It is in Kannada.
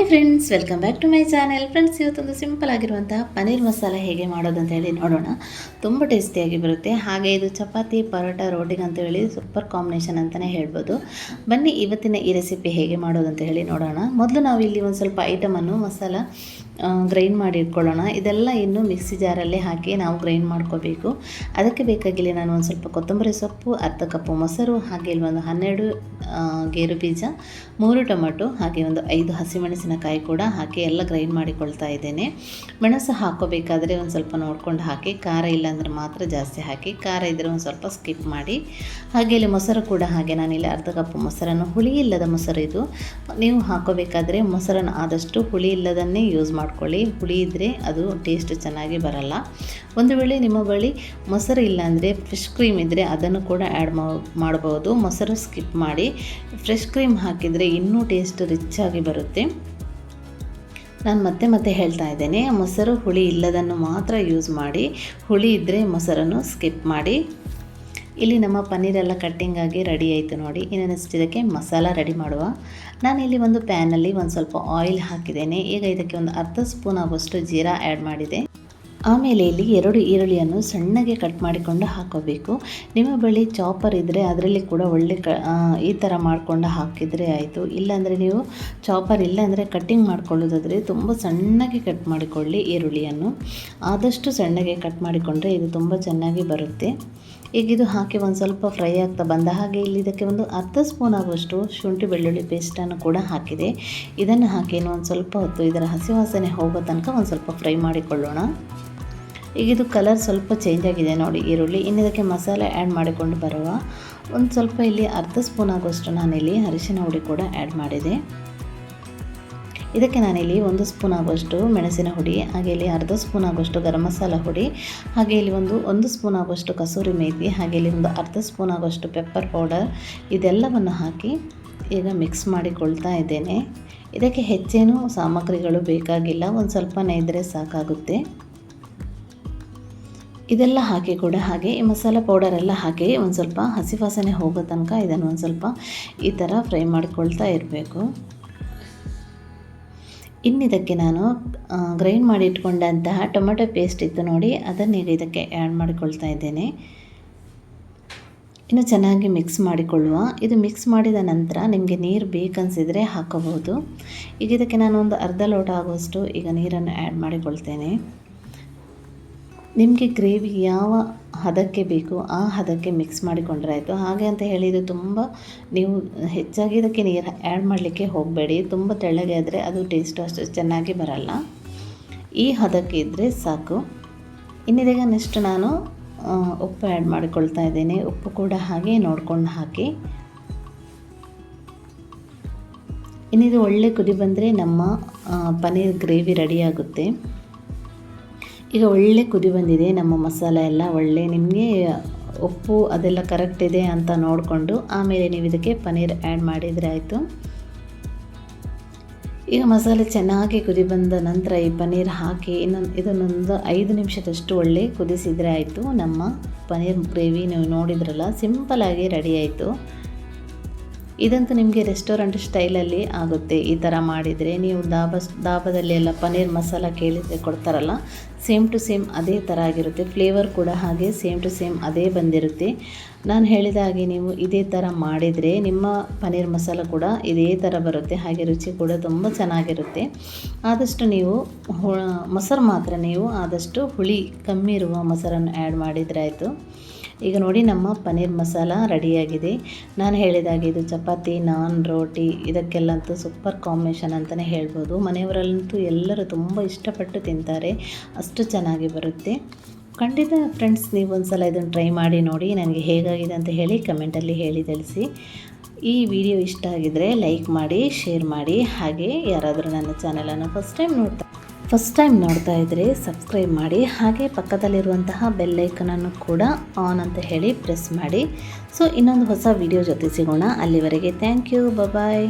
Hi friends welcome back to my channel friends ಇವತ್ತೊಂದು ಸಿಂಪಲ್ ಆಗಿರುವಂಥ ಪನ್ನೀರ್ ಮಸಾಲ ಹೇಗೆ ಮಾಡೋದು ಅಂತ ಹೇಳಿ ನೋಡೋಣ. ತುಂಬ ಟೇಸ್ಟಿಯಾಗಿ ಬರುತ್ತೆ. ಹಾಗೆ ಇದು ಚಪಾತಿ, ಪರೋಟ ರೋಟಿಗೆ ಅಂತ ಹೇಳಿ ಸೂಪರ್ ಕಾಂಬಿನೇಷನ್ ಅಂತಲೇ ಹೇಳ್ಬೋದು. ಬನ್ನಿ, ಇವತ್ತಿನ ಈ ರೆಸಿಪಿ ಹೇಗೆ ಮಾಡೋದು ಅಂತ ಹೇಳಿ ನೋಡೋಣ. ಮೊದಲು ನಾವು ಇಲ್ಲಿ ಒಂದು ಸ್ವಲ್ಪ ಐಟಮನ್ನು ಮಸಾಲ ಗ್ರೈಂಡ್ ಮಾಡಿ ಇಟ್ಕೊಳ್ಳೋಣ. ಇದೆಲ್ಲ ಇನ್ನು ಮಿಕ್ಸಿ ಜಾರಲ್ಲಿ ಹಾಕಿ ನಾವು ಗ್ರೈಂಡ್ ಮಾಡ್ಕೋಬೇಕು. ಅದಕ್ಕೆ ಬೇಕಾಗಿಲ್ಲ ನಾನು ಒಂದು ಸ್ವಲ್ಪ ಕೊತ್ತಂಬರಿ ಸೊಪ್ಪು, ಅರ್ಧ ಕಪ್ಪು ಮೊಸರು, ಹಾಗೆ ಒಂದು ಹನ್ನೆರಡು ಗೇರು ಬೀಜ, ಮೂರು ಟೊಮೆಟೊ, ಹಾಗೆ ಒಂದು ಐದು ಹಸಿಮೆಣಸಿನಕಾಯಿ ಕೂಡ ಹಾಕಿ ಎಲ್ಲ ಗ್ರೈಂಡ್ ಮಾಡಿಕೊಳ್ತಾ ಇದ್ದೇನೆ. ಮೆಣಸು ಹಾಕೋಬೇಕಾದರೆ ಒಂದು ಸ್ವಲ್ಪ ನೋಡ್ಕೊಂಡು ಹಾಕಿ, ಖಾರ ಇಲ್ಲಾಂದ್ರೆ ಮಾತ್ರ ಜಾಸ್ತಿ ಹಾಕಿ, ಖಾರ ಇದ್ದರೆ ಒಂದು ಸ್ವಲ್ಪ ಸ್ಕಿಪ್ ಮಾಡಿ. ಹಾಗೆ ಇಲ್ಲಿ ಮೊಸರು ಕೂಡ ಹಾಗೆ ನಾನಿಲ್ಲಿ ಅರ್ಧ ಕಪ್ ಮೊಸರನ್ನು ಹುಳಿ ಇಲ್ಲದ ಮೊಸರು ಇದು ನೀವು ಹಾಕೋಬೇಕಾದರೆ ಮೊಸರನ್ನು ಆದಷ್ಟು ಹುಳಿ ಇಲ್ಲದನ್ನೇ ಯೂಸ್ ಮಾಡ್ಕೊಳ್ಳಿ. ಹುಳಿ ಇದ್ದರೆ ಅದು ಟೇಸ್ಟ್ ಚೆನ್ನಾಗಿ ಬರಲ್ಲ. ಒಂದು ವೇಳೆ ನಿಮ್ಮ ಬಳಿ ಮೊಸರು ಇಲ್ಲಾಂದರೆ ಫ್ರೆಶ್ ಕ್ರೀಮ್ ಇದ್ದರೆ ಅದನ್ನು ಕೂಡ ಆ್ಯಡ್ ಮಾಡಬಹುದು ಮೊಸರು ಸ್ಕಿಪ್ ಮಾಡಿ ಫ್ರೆಶ್ ಕ್ರೀಮ್ ಹಾಕಿದರೆ ಇನ್ನೂ ಟೇಸ್ಟ್ ರಿಚ್ ಆಗಿ ಬರುತ್ತೆ. ನಾನು ಮತ್ತೆ ಮತ್ತೆ ಹೇಳ್ತಾ ಇದ್ದೇನೆ, ಮೊಸರು ಹುಳಿ ಇಲ್ಲದನ್ನು ಮಾತ್ರ ಯೂಸ್ ಮಾಡಿ, ಹುಳಿ ಇದ್ದರೆ ಮೊಸರನ್ನು ಸ್ಕಿಪ್ ಮಾಡಿ. ಇಲ್ಲಿ ನಮ್ಮ ಪನ್ನೀರೆಲ್ಲ ಕಟ್ಟಿಂಗ್ ಆಗಿ ರೆಡಿ ಆಯಿತು ನೋಡಿ. ಇನ್ನು ನೆಕ್ಸ್ಟ್ ಇದಕ್ಕೆ ಮಸಾಲ ರೆಡಿ ಮಾಡುವ. ನಾನಿಲ್ಲಿ ಒಂದು ಪ್ಯಾನಲ್ಲಿ ಒಂದು ಸ್ವಲ್ಪ ಆಯಿಲ್ ಹಾಕಿದ್ದೇನೆ. ಈಗ ಇದಕ್ಕೆ ಒಂದು ಅರ್ಧ ಸ್ಪೂನ್ ಆಗುವಷ್ಟು ಜೀರಾ ಆ್ಯಡ್ ಮಾಡಿದೆ. ಆಮೇಲೆ ಇಲ್ಲಿ ಎರಡು ಈರುಳ್ಳಿಯನ್ನು ಸಣ್ಣಗೆ ಕಟ್ ಮಾಡಿಕೊಂಡು ಹಾಕೋಬೇಕು. ನಿಮ್ಮ ಬಳಿ ಚಾಪರ್ ಇದ್ದರೆ ಅದರಲ್ಲಿ ಕೂಡ ಒಳ್ಳೆ ಕ ಈ ಥರ ಮಾಡಿಕೊಂಡು ಹಾಕಿದರೆ ಆಯಿತು. ಇಲ್ಲಾಂದರೆ ನೀವು ಚಾಪರ್ ಇಲ್ಲಾಂದರೆ ಕಟ್ಟಿಂಗ್ ಮಾಡ್ಕೊಳ್ಳೋದಾದರೆ ತುಂಬ ಸಣ್ಣಗೆ ಕಟ್ ಮಾಡಿಕೊಳ್ಳಿ ಈರುಳ್ಳಿಯನ್ನು. ಆದಷ್ಟು ಸಣ್ಣಗೆ ಕಟ್ ಮಾಡಿಕೊಂಡ್ರೆ ಇದು ತುಂಬ ಚೆನ್ನಾಗಿ ಬರುತ್ತೆ. ಈಗ ಇದು ಹಾಕಿ ಒಂದು ಸ್ವಲ್ಪ ಫ್ರೈ ಆಗ್ತಾ ಬಂದ ಹಾಗೆ ಇಲ್ಲಿ ಇದಕ್ಕೆ ಒಂದು ಅರ್ಧ ಸ್ಪೂನ್ ಆಗುವಷ್ಟು ಶುಂಠಿ ಬೆಳ್ಳುಳ್ಳಿ ಪೇಸ್ಟನ್ನು ಕೂಡ ಹಾಕಿದೆ. ಇದನ್ನು ಹಾಕಿ ಒಂದು ಸ್ವಲ್ಪ ಹೊತ್ತು ಇದರ ಹಸಿ ವಾಸನೆ ಹೋಗೋ ತನಕ ಒಂದು ಸ್ವಲ್ಪ ಫ್ರೈ ಮಾಡಿಕೊಳ್ಳೋಣ. ಈಗ ಇದು ಕಲರ್ ಸ್ವಲ್ಪ ಚೇಂಜ್ ಆಗಿದೆ ನೋಡಿ ಈರುಳ್ಳಿ. ಇನ್ನು ಇದಕ್ಕೆ ಮಸಾಲೆ ಆ್ಯಡ್ ಮಾಡಿಕೊಂಡು ಬರುವ ಒಂದು ಸ್ವಲ್ಪ ಇಲ್ಲಿ ಅರ್ಧ ಸ್ಪೂನ್ ಆಗುವಷ್ಟು ನಾನಿಲ್ಲಿ ಅರಿಶಿನ ಹುಡಿ ಕೂಡ ಆ್ಯಡ್ ಮಾಡಿದೆ. ಇದಕ್ಕೆ ನಾನಿಲ್ಲಿ ಒಂದು ಸ್ಪೂನ್ ಆಗುವಷ್ಟು ಮೆಣಸಿನ ಹುಡಿ, ಹಾಗೆ ಇಲ್ಲಿ ಅರ್ಧ ಸ್ಪೂನ್ ಆಗುವಷ್ಟು ಗರಂ ಮಸಾಲ ಹುಡಿ, ಹಾಗೆ ಇಲ್ಲಿ ಒಂದು ಒಂದು ಸ್ಪೂನ್ ಆಗುವಷ್ಟು ಕಸೂರಿ ಮೇಥಿ ಹಾಗೆ ಇಲ್ಲಿ ಒಂದು ಅರ್ಧ ಸ್ಪೂನ್ ಆಗುವಷ್ಟು ಪೆಪ್ಪರ್ ಪೌಡರ್ ಇದೆಲ್ಲವನ್ನು ಹಾಕಿ ಈಗ ಮಿಕ್ಸ್ ಮಾಡಿಕೊಳ್ತಾ ಇದ್ದೇನೆ. ಇದಕ್ಕೆ ಹೆಚ್ಚೇನು ಸಾಮಗ್ರಿಗಳು ಬೇಕಾಗಿಲ್ಲ, ಒಂದು ಸ್ವಲ್ಪ ಇದ್ದರೆ ಸಾಕಾಗುತ್ತೆ. ಇದೆಲ್ಲ ಹಾಕಿ ಕೂಡ ಹಾಗೆ, ಈ ಮಸಾಲ ಪೌಡರ್ ಎಲ್ಲ ಹಾಕಿ ಒಂದು ಸ್ವಲ್ಪ ಹಸಿ ವಾಸನೆ ಹೋಗೋ ತನಕ ಇದನ್ನು ಒಂದು ಸ್ವಲ್ಪ ಈ ಥರ ಫ್ರೈ ಮಾಡ್ಕೊಳ್ತಾ ಇರಬೇಕು. ಇನ್ನಿದಕ್ಕೆ ನಾನು ಗ್ರೈಂಡ್ ಮಾಡಿ ಇಟ್ಕೊಂಡಂತಹ ಟೊಮೆಟೊ ಪೇಸ್ಟ್ ಇತ್ತು ನೋಡಿ ಅದನ್ನೀಗ ಇದಕ್ಕೆ ಆ್ಯಡ್ ಮಾಡಿಕೊಳ್ತಾ ಇದ್ದೇನೆ. ಇನ್ನು ಚೆನ್ನಾಗಿ ಮಿಕ್ಸ್ ಮಾಡಿಕೊಳ್ಳುವ. ಇದು ಮಿಕ್ಸ್ ಮಾಡಿದ ನಂತರ ನಿಮಗೆ ನೀರು ಬೇಕನ್ಸಿದ್ರೆ ಹಾಕೋಬಹುದು. ಈಗ ಇದಕ್ಕೆ ನಾನು ಒಂದು ಅರ್ಧ ಲೋಟ ಆಗುವಷ್ಟು ಈಗ ನೀರನ್ನು ಆ್ಯಡ್ ಮಾಡಿಕೊಳ್ತೇನೆ. ನಿಮಗೆ ಗ್ರೇವಿ ಯಾವ ಹದಕ್ಕೆ ಬೇಕು, ಆ ಹದಕ್ಕೆ ಮಿಕ್ಸ್ ಮಾಡಿಕೊಂಡ್ರೆ ಆಯಿತು. ಹಾಗೆ ಅಂತ ಹೇಳಿದ್ದು ತುಂಬ ನೀವು ಹೆಚ್ಚಾಗಿ ಇದಕ್ಕೆ ನೀರು ಆ್ಯಡ್ ಮಾಡಲಿಕ್ಕೆ ಹೋಗಬೇಡಿ. ತುಂಬ ತೆಳ್ಳಗೆ ಆದರೆ ಅದು ಟೇಸ್ಟು ಅಷ್ಟು ಚೆನ್ನಾಗಿ ಬರಲ್ಲ. ಈ ಹದಕ್ಕೆ ಇದ್ದರೆ ಸಾಕು. ಇನ್ನಿದೀಗ ನೆಕ್ಸ್ಟ್ ನಾನು ಉಪ್ಪು ಆ್ಯಡ್ ಮಾಡಿಕೊಳ್ತಾ ಇದ್ದೇನೆ. ಉಪ್ಪು ಕೂಡ ಹಾಗೆ ನೋಡ್ಕೊಂಡು ಹಾಕಿ. ಇನ್ನಿದು ಒಳ್ಳೆ ಕುದಿ ಬಂದರೆ ನಮ್ಮ ಪನೀರ್ ಗ್ರೇವಿ ರೆಡಿಯಾಗುತ್ತೆ ಈಗ ಒಳ್ಳೆ ಕುದಿ ಬಂದಿದೆ, ನಮ್ಮ ಮಸಾಲೆ ಎಲ್ಲ ಒಳ್ಳೆ, ನಿಮಗೆ ಉಪ್ಪು ಅದೆಲ್ಲ ಕರೆಕ್ಟ್ ಇದೆ ಅಂತ ನೋಡಿಕೊಂಡು ಆಮೇಲೆ ನೀವು ಇದಕ್ಕೆ ಪನ್ನೀರ್ ಆ್ಯಡ್ ಮಾಡಿದರೆ ಆಯಿತು. ಈಗ ಮಸಾಲೆ ಚೆನ್ನಾಗಿ ಕುದಿ ಬಂದ ನಂತರ ಈ ಪನ್ನೀರ್ ಹಾಕಿ ಇನ್ನೊಂದು ಇದನ್ನೊಂದು ಐದು ನಿಮಿಷದಷ್ಟು ಒಳ್ಳೆ ಕುದಿಸಿದರೆ ಆಯಿತು. ನಮ್ಮ ಪನ್ನೀರ್ ಗ್ರೇವಿ ನೀವು ನೋಡಿದ್ರಲ್ಲ ಸಿಂಪಲಾಗಿ ರೆಡಿ ಆಯಿತು. ಇದಂತೂ ನಿಮಗೆ ರೆಸ್ಟೋರೆಂಟ್ ಸ್ಟೈಲಲ್ಲಿ ಆಗುತ್ತೆ. ಈ ಥರ ಮಾಡಿದರೆ ನೀವು ದಾಬಾ, ದಾಬದಲ್ಲಿ ಎಲ್ಲ ಪನ್ನೀರ್ ಮಸಾಲ ಕೇಳಿದರೆ ಕೊಡ್ತಾರಲ್ಲ ಸೇಮ್ ಟು ಸೇಮ್ ಅದೇ ಥರ ಆಗಿರುತ್ತೆ. ಫ್ಲೇವರ್ ಕೂಡ ಹಾಗೆ ಸೇಮ್ ಟು ಸೇಮ್ ಅದೇ ಬಂದಿರುತ್ತೆ. ನಾನು ಹೇಳಿದ ಹಾಗೆ ನೀವು ಇದೇ ಥರ ಮಾಡಿದರೆ ನಿಮ್ಮ ಪನ್ನೀರ್ ಮಸಾಲ ಕೂಡ ಇದೇ ಥರ ಬರುತ್ತೆ. ಹಾಗೆ ರುಚಿ ಕೂಡ ತುಂಬ ಚೆನ್ನಾಗಿರುತ್ತೆ. ಆದಷ್ಟು ನೀವು ಮೊಸರು ಮಾತ್ರ ನೀವು ಆದಷ್ಟು ಹುಳಿ ಕಮ್ಮಿ ಇರುವ ಮೊಸರನ್ನು ಆ್ಯಡ್ ಮಾಡಿದರೆ ಆಯಿತು. ಈಗ ನೋಡಿ ನಮ್ಮ ಪನ್ನೀರ್ ಮಸಾಲ ರೆಡಿಯಾಗಿದೆ. ನಾನು ಹೇಳಿದಾಗೆ ಇದು ಚಪಾತಿ, ನಾನ್, ರೋಟಿ ಇದಕ್ಕೆಲ್ಲಂತೂ ಸೂಪರ್ ಕಾಂಬಿನೇಷನ್ ಅಂತಲೇ ಹೇಳ್ಬೋದು. ಮನೆಯವರಲ್ಲಂತೂ ಎಲ್ಲರೂ ತುಂಬ ಇಷ್ಟಪಟ್ಟು ತಿಂತಾರೆ. ಅಷ್ಟು ಚೆನ್ನಾಗಿ ಬರುತ್ತೆ. ಖಂಡಿತ ಫ್ರೆಂಡ್ಸ್ ನೀವು ಒಂದು ಸಲ ಇದನ್ನು ಟ್ರೈ ಮಾಡಿ ನೋಡಿ ನನಗೆ ಹೇಗಾಗಿದೆ ಅಂತ ಹೇಳಿ ಕಮೆಂಟಲ್ಲಿ ಹೇಳಿ ತಿಳಿಸಿ. ಈ ವಿಡಿಯೋ ಇಷ್ಟ ಆಗಿದರೆ ಲೈಕ್ ಮಾಡಿ ಶೇರ್ ಮಾಡಿ. ಹಾಗೆ ಯಾರಾದರೂ ನನ್ನ ಚಾನಲನ್ನು ಫಸ್ಟ್ ಟೈಮ್ ನೋಡ್ತಾ ಫಸ್ಟ್ ಟೈಮ್ ನೋಡ್ತಾ ಇದ್ದರೆ ಸಬ್ಸ್ಕ್ರೈಬ್ ಮಾಡಿ, ಹಾಗೆ ಪಕ್ಕದಲ್ಲಿರುವಂತಹ ಬೆಲ್ಲೈಕನನ್ನು ಕೂಡ ಆನ್ ಅಂತ ಹೇಳಿ ಪ್ರೆಸ್ ಮಾಡಿ. ಸೊ, ಇನ್ನೊಂದು ಹೊಸ ವಿಡಿಯೋ ಜೊತೆ ಸಿಗೋಣ. ಅಲ್ಲಿವರೆಗೆ ಥ್ಯಾಂಕ್ ಯು ಬಾಯ್